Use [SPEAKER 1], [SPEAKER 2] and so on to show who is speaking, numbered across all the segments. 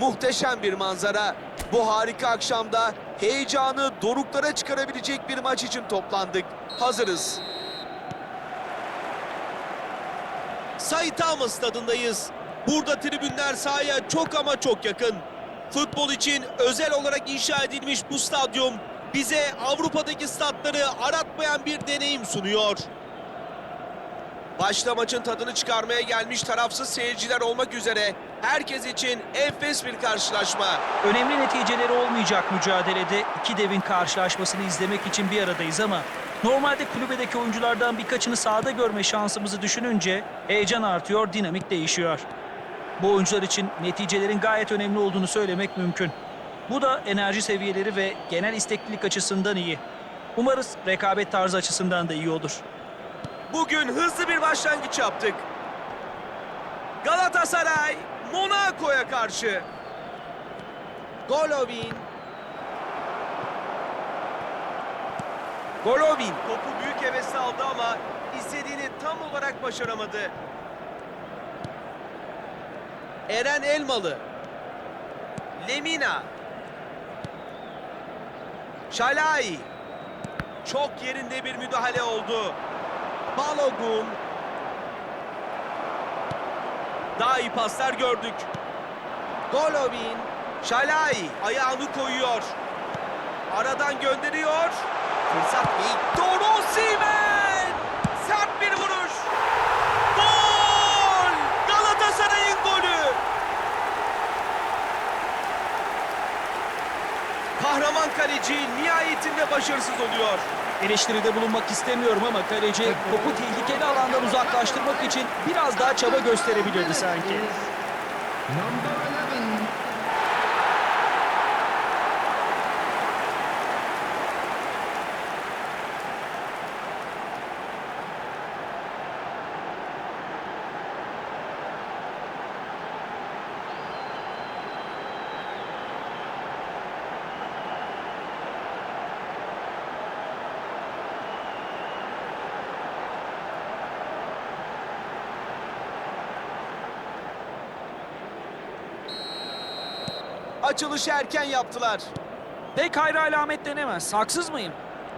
[SPEAKER 1] Muhteşem bir manzara. Bu harika akşamda heyecanı doruklara çıkarabilecek bir maç için toplandık. Hazırız. Saitama stadındayız. Burada tribünler sahaya çok ama çok yakın. Futbol için özel olarak inşa edilmiş bu stadyum bize Avrupa'daki statları aratmayan bir deneyim sunuyor. Başta maçın tadını çıkarmaya gelmiş tarafsız seyirciler olmak üzere herkes için enfes bir karşılaşma.
[SPEAKER 2] Önemli neticeleri olmayacak mücadelede iki devin karşılaşmasını izlemek için bir aradayız ama normalde kulübedeki oyunculardan birkaçını sahada görme şansımızı düşününce heyecan artıyor, dinamik değişiyor. Bu oyuncular için neticelerin gayet önemli olduğunu söylemek mümkün. Bu da enerji seviyeleri ve genel isteklilik açısından iyi. Umarız rekabet tarzı açısından da iyi olur.
[SPEAKER 1] Bugün hızlı bir başlangıç yaptık. Galatasaray Monaco'ya karşı. Golovin. Golovin topu büyük hevesle aldı ama istediğini tam olarak başaramadı. Eren Elmalı. Lemina. Şalai. Çok yerinde bir müdahale oldu. Balogun. Daha iyi paslar gördük. Golovin. Şalai ayağını koyuyor. Aradan gönderiyor. Fırsat Victor Osimhen. Sert bir vuruş. Gol! Galatasaray'ın golü. Kahraman kaleci nihayetinde başarısız oluyor.
[SPEAKER 2] Eleştiride bulunmak istemiyorum ama kaleci topu tehlikeli alandan uzaklaştırmak için biraz daha çaba gösterebilirdi sanki.
[SPEAKER 1] Açılışı erken yaptılar.
[SPEAKER 2] Pek hayra alamet denemez. Haksız mıyım?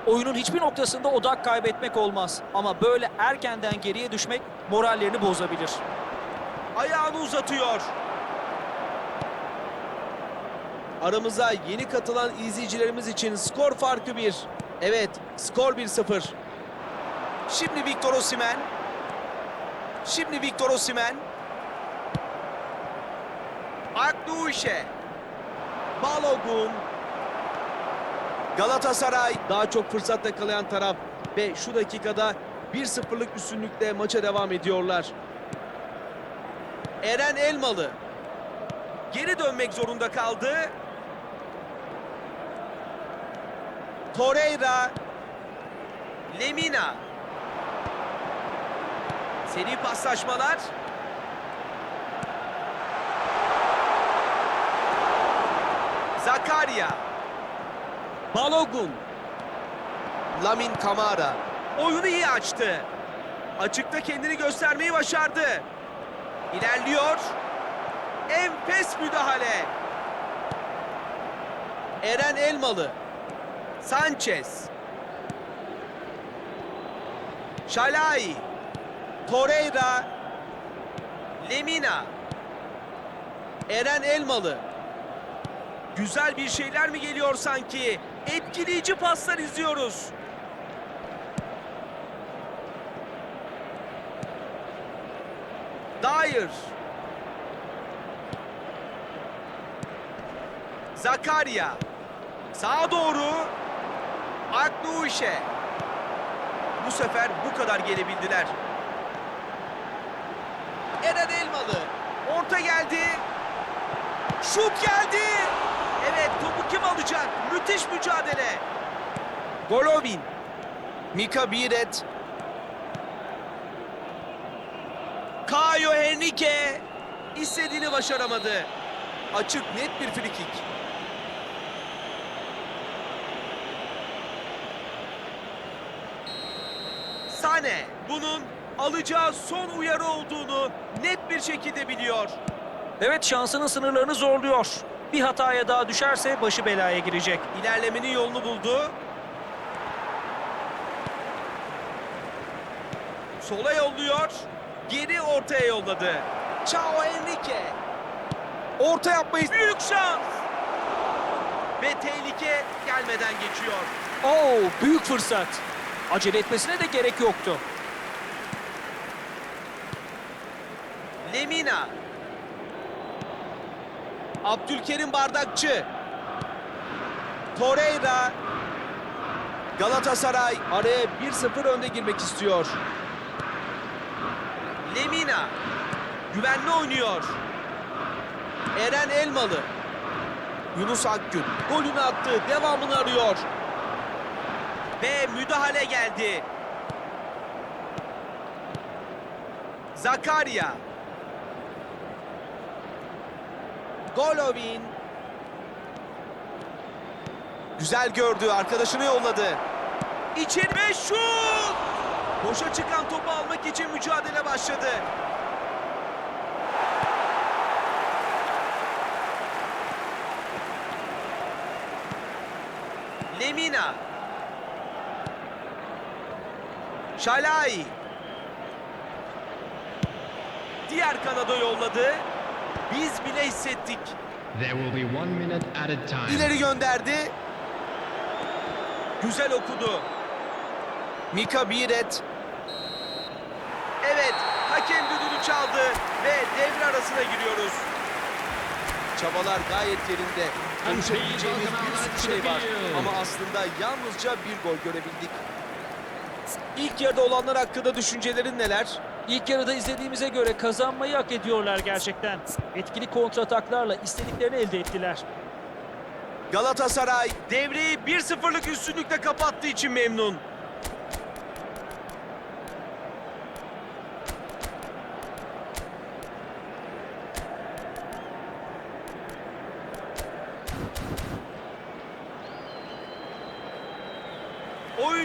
[SPEAKER 2] Oyunun hiçbir noktasında odak kaybetmek olmaz. Ama böyle erkenden geriye düşmek morallerini bozabilir.
[SPEAKER 1] Ayağını uzatıyor. Aramıza yeni katılan izleyicilerimiz için skor farkı 1. Evet, skor 1-0. Şimdi Victor Osimhen. Şimdi Victor Osimhen. Akduşe. Balogun. Galatasaray daha çok fırsat yakalayan taraf ve şu dakikada 1-0'lık üstünlükle maça devam ediyorlar. Eren Elmalı. Geri dönmek zorunda kaldı. Torreira. Lemina. Seri paslaşmalar. Zakaria. Balogun. Lamin Kamara. Oyunu iyi açtı. Açıkta kendini göstermeyi başardı. İlerliyor. Enfes müdahale. Eren Elmalı. Sanchez. Şalai. Torreira. Lemina. Eren Elmalı. Güzel bir şeyler mi geliyor sanki? Etkileyici paslar izliyoruz. Dyer. Zakaria. Sağa doğru. Aknuşe. Bu sefer bu kadar gelebildiler. Eren Elmalı. Orta geldi. Şut geldi. Evet topu kim alacak? Müthiş mücadele. Golovin. Mika Biret. Kayo Henrique istediğini başaramadı. Açık net bir frikik. Sane bunun alacağı son uyarı olduğunu net bir şekilde biliyor.
[SPEAKER 2] Evet şansının sınırlarını zorluyor. Bir hataya daha düşerse başı belaya girecek.
[SPEAKER 1] İlerlemenin yolunu buldu. Sola yolluyor. Geri ortaya yolladı. Chao Enrique. Orta yapmayı büyük şans. Ve tehlike gelmeden geçiyor.
[SPEAKER 2] Oo büyük fırsat. Acele etmesine de gerek yoktu.
[SPEAKER 1] Lemina. Abdülkerim Bardakçı. Torreira. Galatasaray araya 1-0 önde girmek istiyor. Lemina. Güvenli oynuyor. Eren Elmalı. Yunus Akgün golünü attı. Devamını arıyor. Ve müdahale geldi. Zakaria. Golovin. Güzel gördü. Arkadaşını yolladı. İçeri ve şut! Boşa çıkan topu almak için mücadele başladı. Lemina. Şalai. Diğer kanada yolladı. Biz bile hissettik.
[SPEAKER 3] There will be one minute at a time.
[SPEAKER 1] İleri gönderdi. Güzel okudu. Mika Biret. Evet, hakem düdüğünü çaldı ve devre arasına giriyoruz. Çabalar gayet yerinde. Konuşabileceğimiz bir sürü şey var. Ama aslında yalnızca bir gol görebildik. İlk yarıda olanlar hakkında düşüncelerin neler?
[SPEAKER 2] İlk yarıda izlediğimize göre kazanmayı hak ediyorlar gerçekten. Etkili kontrataklarla istediklerini elde ettiler.
[SPEAKER 1] Galatasaray devreyi 1-0'lık üstünlükle kapattığı için memnun.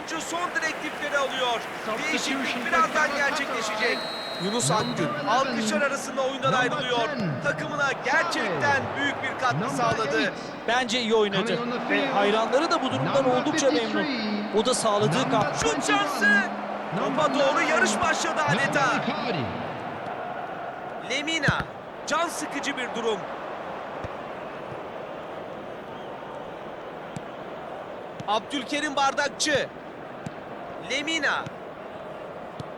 [SPEAKER 1] Oyuncu son direktifleri alıyor. Değişiklik birazdan gerçekleşecek. Yunus Akgün alkışlar arasında oyundan ayrılıyor. Takımına gerçekten büyük bir katkı sağladı.
[SPEAKER 2] Bence iyi oynadı ve hayranları da bu durumdan oldukça memnun. O da sağladığı katkı.
[SPEAKER 1] Şut şansı. Topa doğru yarış başladı adeta. Lemina. Can sıkıcı bir durum. Abdülkerim Bardakçı. Lemina.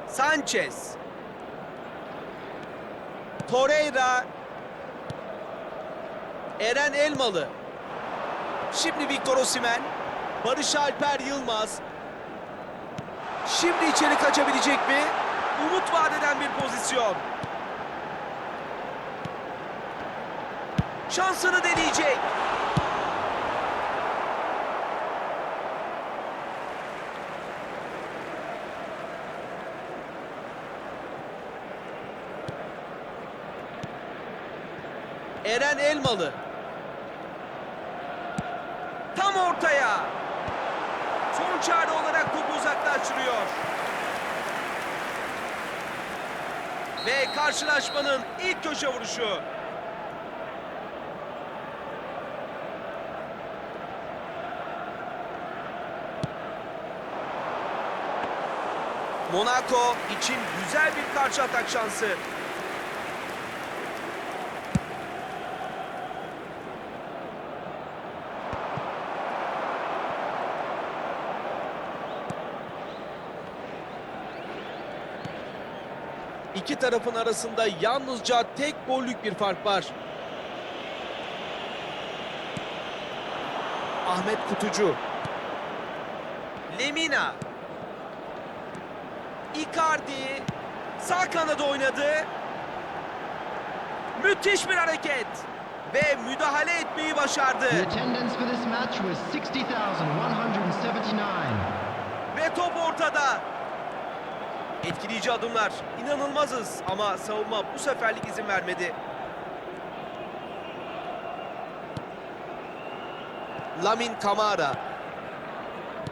[SPEAKER 1] Sanchez. Torreira. Eren Elmalı. Şimdi Victor Osimhen. Barış Alper Yılmaz. Şimdi içeri kaçabilecek mi? Umut vadeden bir pozisyon. Şansını deneyecek. Eren Elmalı. Tam ortaya. Son çare olarak topu uzaklaştırıyor. Ve karşılaşmanın ilk köşe vuruşu. Monaco için güzel bir karşı atak şansı. İki tarafın arasında yalnızca tek gollük bir fark var. Ahmet Kutucu. Lemina. Icardi. Sağ kanada oynadı. Müthiş bir hareket. Ve müdahale etmeyi başardı.
[SPEAKER 3] The attendance for this match was 60,179.
[SPEAKER 1] Ve top ortada. Etkileyici adımlar. İnanılmazız ama savunma bu seferlik izin vermedi. Lamin Kamara.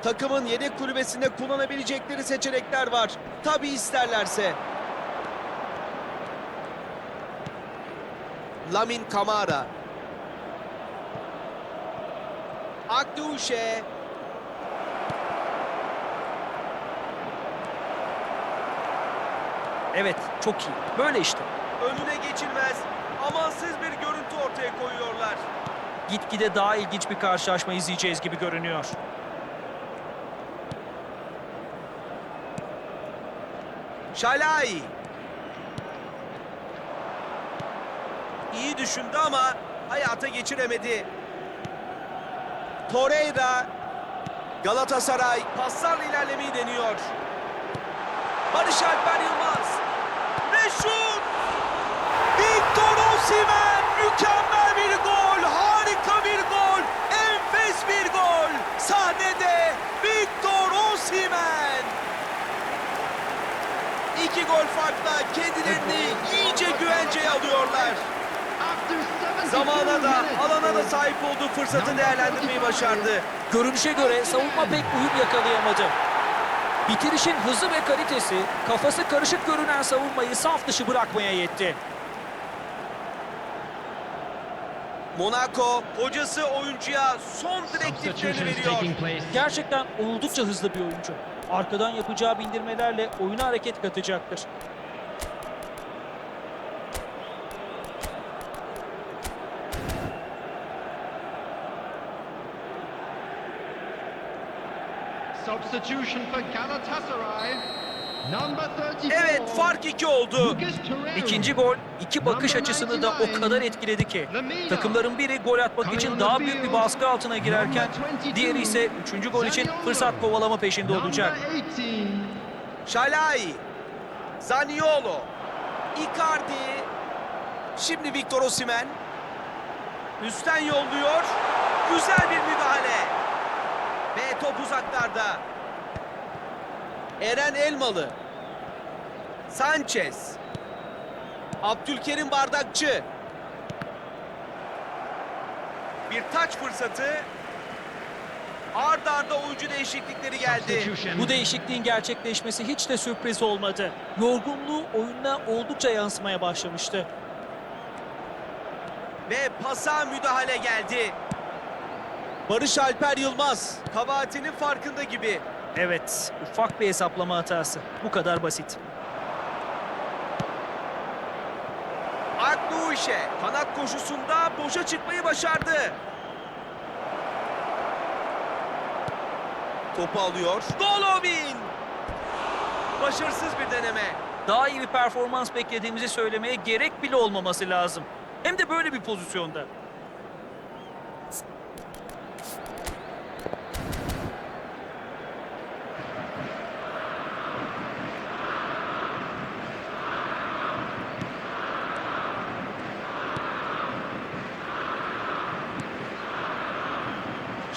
[SPEAKER 1] Takımın yedek kulübesinde kullanabilecekleri seçenekler var. Tabi isterlerse. Lamin Kamara. Akduşe.
[SPEAKER 2] Evet, çok iyi. Böyle işte.
[SPEAKER 1] Önüne geçilmez. Amansız bir görüntü ortaya koyuyorlar.
[SPEAKER 2] Gitgide daha ilginç bir karşılaşma izleyeceğiz gibi görünüyor.
[SPEAKER 1] Şalay. İyi düşündü ama hayata geçiremedi. Torreira. Galatasaray paslarla ilerlemeyi deniyor. Barış Alper Yılmaz. Ve şut! Victor Osimhen! Mükemmel bir gol! Harika bir gol! Enfes bir gol! Sahnede Victor Osimhen! İki gol farkla kendilerini iyice güvenceye alıyorlar.
[SPEAKER 3] After 72
[SPEAKER 1] Zamana da alana da sahip olduğu fırsatı değerlendirmeyi başardı.
[SPEAKER 2] Görünüşe göre savunma pek uyum yakalayamadı. Bitirişin hızı ve kalitesi kafası karışık görünen savunmayı saf dışı bırakmaya yetti.
[SPEAKER 1] Monaco hocası oyuncuya son direktiflerini veriyor.
[SPEAKER 2] Gerçekten oldukça hızlı bir oyuncu. Arkadan yapacağı bindirmelerle oyuna hareket katacaktır.
[SPEAKER 3] Substitution for Galatasaray. Number 34.
[SPEAKER 1] Evet fark iki oldu.
[SPEAKER 2] İkinci gol iki bakış açısını da o kadar etkiledi ki. Takımların biri gol atmak için daha büyük bir baskı altına girerken diğeri ise üçüncü gol için fırsat kovalama peşinde olacak.
[SPEAKER 3] Number 18.
[SPEAKER 1] Şalay. Zaniolo. Icardi. Şimdi Victor Osimhen. Üstten yolluyor. Güzel bir müdahale. Ve top uzaklarda. Eren Elmalı. Sanchez. Abdülkerim Bardakçı. Bir taç fırsatı. Ard arda oyuncu değişiklikleri geldi.
[SPEAKER 2] Bu değişikliğin gerçekleşmesi hiç de sürpriz olmadı. Yorgunluğu oyuna oldukça yansımaya başlamıştı.
[SPEAKER 1] Ve pasa müdahale geldi. Barış Alper Yılmaz kabahatinin farkında gibi.
[SPEAKER 2] Evet, ufak bir hesaplama hatası. Bu kadar basit.
[SPEAKER 1] Akduşe kanat koşusunda boşa çıkmayı başardı. Topu alıyor. Golovin! Başarısız bir deneme.
[SPEAKER 2] Daha iyi bir performans beklediğimizi söylemeye gerek bile olmaması lazım. Hem de böyle bir pozisyonda.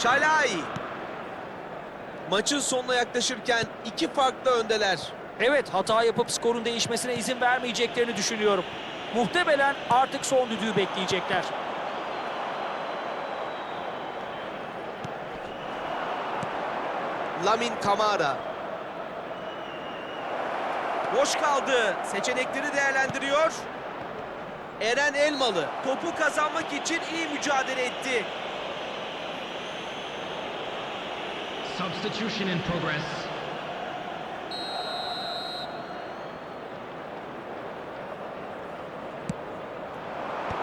[SPEAKER 1] Şalay. Maçın sonuna yaklaşırken iki farklı öndeler.
[SPEAKER 2] Evet, hata yapıp skorun değişmesine izin vermeyeceklerini düşünüyorum. Muhtemelen artık son düdüğü bekleyecekler.
[SPEAKER 1] Lamin Kamara. Boş kaldı. Seçenekleri değerlendiriyor. Eren Elmalı topu kazanmak için iyi mücadele etti.
[SPEAKER 3] Substitution in progress.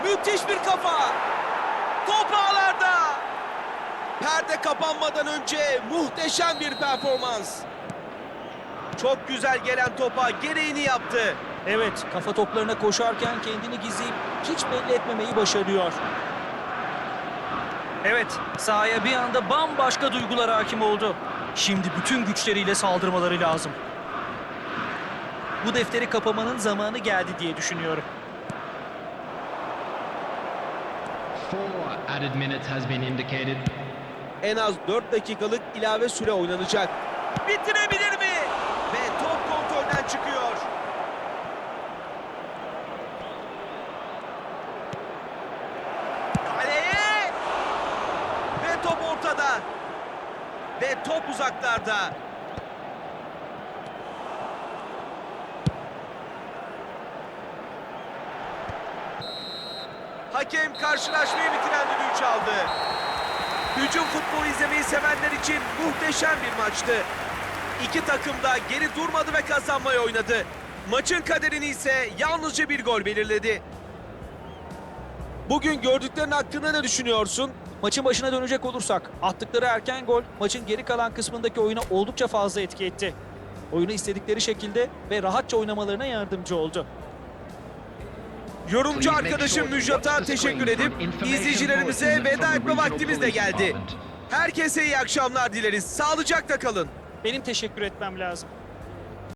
[SPEAKER 1] Müthiş bir kafa. Top ağlarda. Perde kapanmadan önce muhteşem bir performans. Çok güzel gelen topa gereğini yaptı.
[SPEAKER 2] Evet, kafa toplarına koşarken kendini gizleyip hiç belli etmemeyi başarıyor. Evet, sahaya bir anda bambaşka duygular hakim oldu. Şimdi bütün güçleriyle saldırmaları lazım. Bu defteri kapamanın zamanı geldi diye düşünüyorum.
[SPEAKER 3] Four added minutes has been indicated.
[SPEAKER 1] En az 4 dakikalık ilave süre oynanacak. Bitirebilir mi? Ve top kontrolden çıkıyor. Kaleye! Ve top ortada. Ve top uzaklarda. Hakem karşılaşmayı bitiren düdüğü çaldı. Hücum futbolu izlemeyi sevenler için muhteşem bir maçtı. İki takım da geri durmadı ve kazanmayı oynadı. Maçın kaderini ise yalnızca bir gol belirledi. Bugün gördüklerin hakkında ne düşünüyorsun?
[SPEAKER 2] Maçın başına dönecek olursak attıkları erken gol maçın geri kalan kısmındaki oyuna oldukça fazla etki etti. Oyunu istedikleri şekilde ve rahatça oynamalarına yardımcı oldu.
[SPEAKER 1] Yorumcu arkadaşım Müjdat'a teşekkür edip izleyicilerimize veda etme vaktimiz de geldi. Herkese iyi akşamlar dileriz. Sağlıcakla kalın.
[SPEAKER 2] Benim teşekkür etmem lazım.